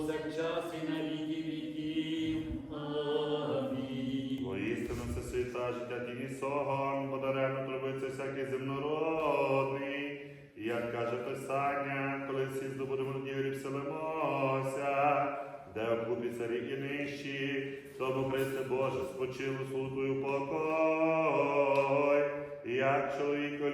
повсякчас і на віки віків. Амінь. Воістину це світа життя тіні согон, бо даремно трубиться всякий земнородний. І Як каже Писання, коли всі здобудемо діврі вселимося, де обкупі царі і нижчі, тому Христе Боже, спочив у славу покой, як чоловіко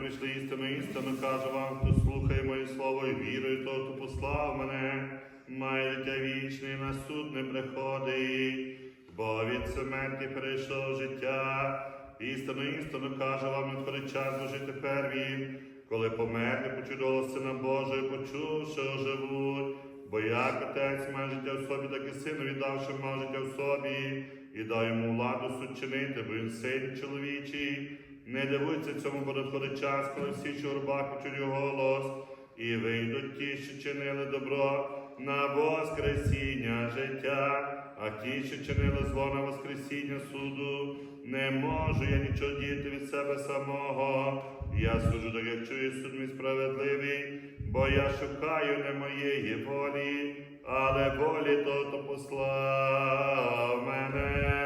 прийшли істину, істину, кажу вам, хто слухає моє слово і вірує, того, хто послав мене, має життя вічне, на суд не приходить, бо від смерті перейшов життя. Істину, істину, кажу вам, надходить час вже тепер він, коли померли, почув голос Сина Божого, почувши, оживуть. Бо як отець має життя в собі, так і сину віддавши мав життя в собі, і дав йому владу суд чинити, бо він син чоловічий. Не дивуйся цьому, бо надходить час, коли всі рубах почують його голос, і вийдуть ті, що чинили добро на воскресіння життя, а ті, що чинили зло на воскресіння суду, не можу я нічого діяти від себе самого. Я суджу, так як чую суд мій справедливий, бо я шукаю не моєї волі, але волі того, хто послав мене.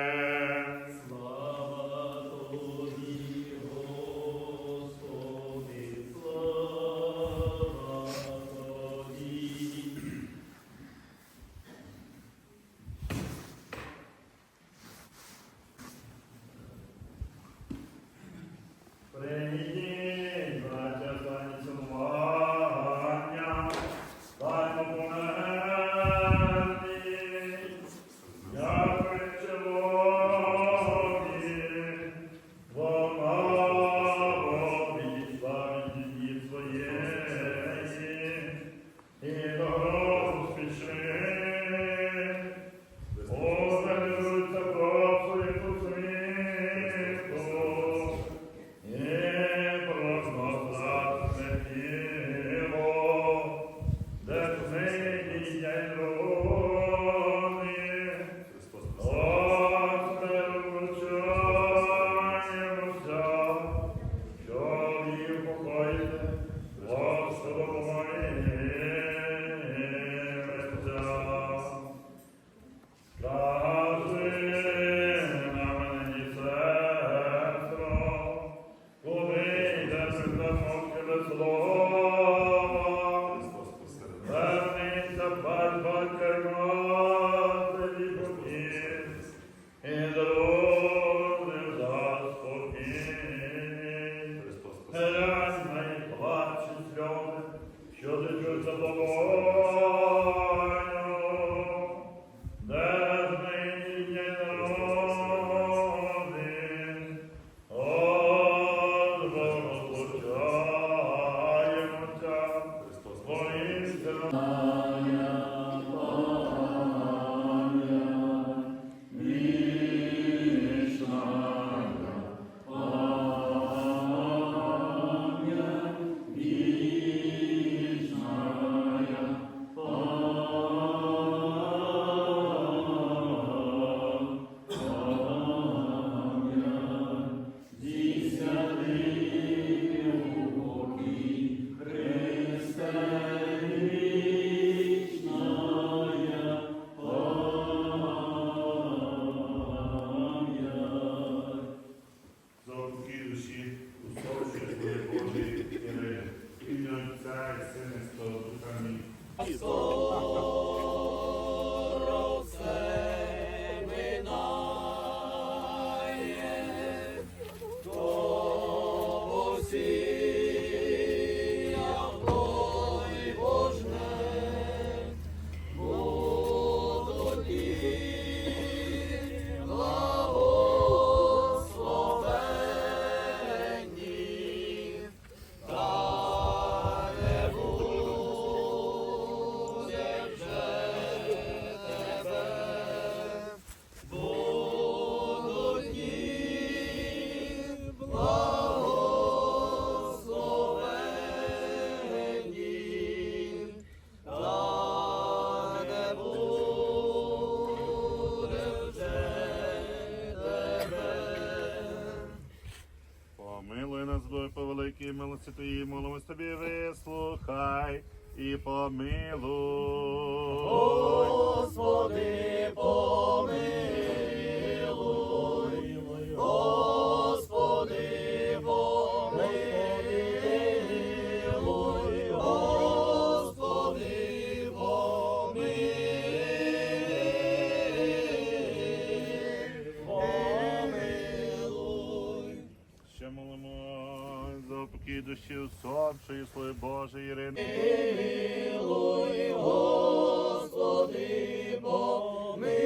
the Lord. Нас по великій милості Твоїй, молимось тобі, вислухай і помилуй. Господи, помилуй, душі усопшої, слави Божої Ірини. Помилуй, Господи, помилуй.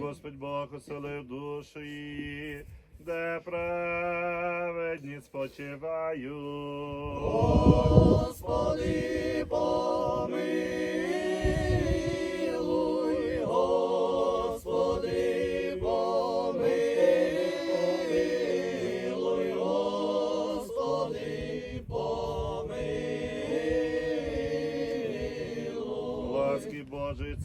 Господь Бог оселив душу її, де праведні спочивають. Господи, помилуй,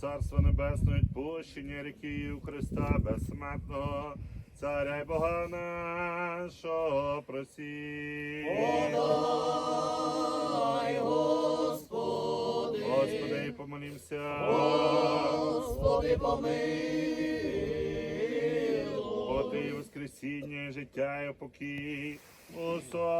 Божої, Царства Небесного, відпущення ріки у Христа безсмертного, Царя й Бога нашого просі. Подай, Господи, Господи, і помолімся. Господи, помилуй. О Воскресіння, і життя і покій, усопшої.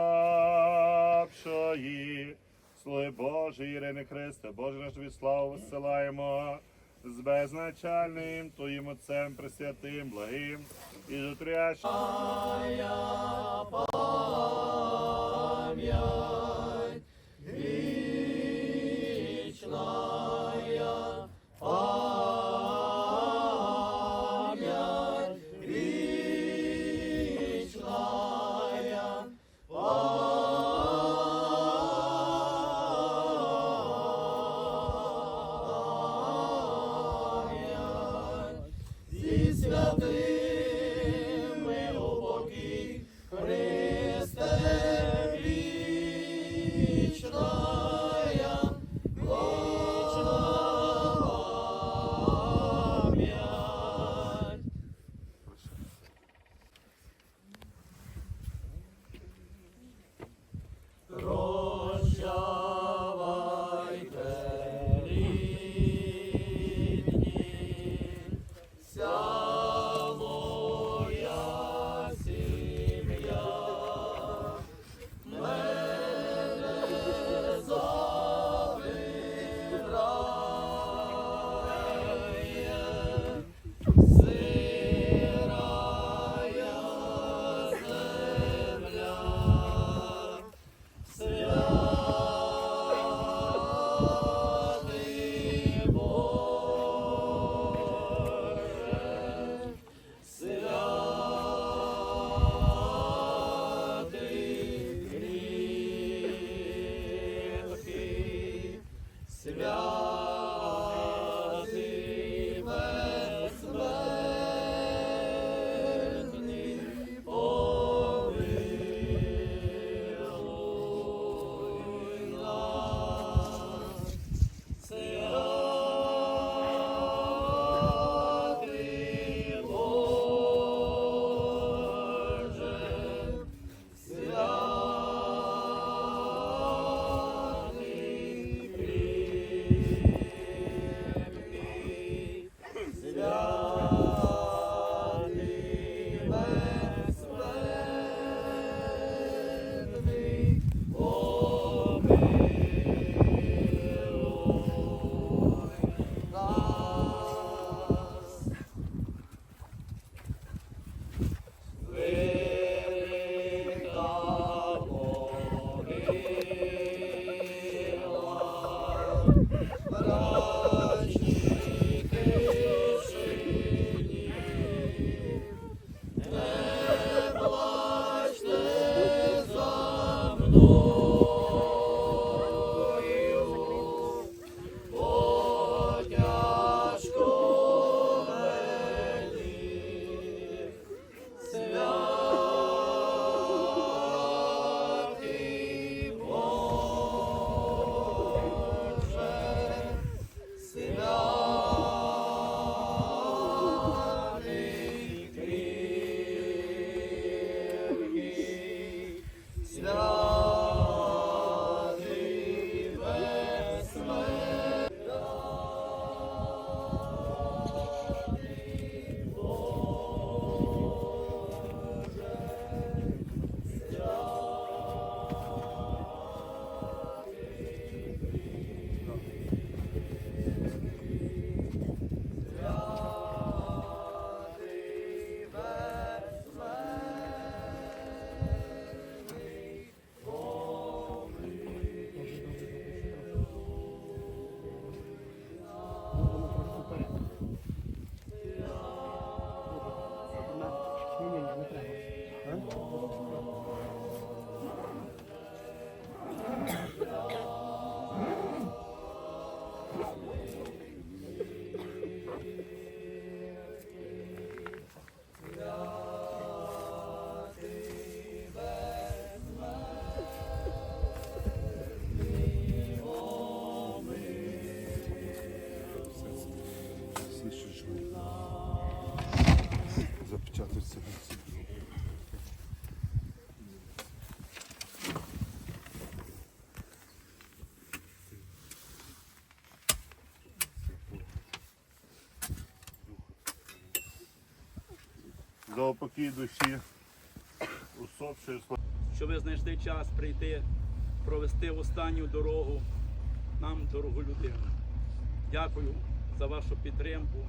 Слуги Божий, Ірини Христе, Боже наш тобі славу висилаємо з безначальним Твоїм Отцем Пресвятим, благим і жутрящим. love it. За упокій душі усопшої слави. що ви знайшли час прийти, провести останню дорогу нам, дорогу людину. Дякую за вашу підтримку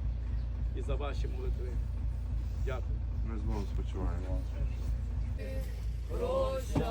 і за ваші молитви. Дякую. Ми знову спочиваємо. Прощай,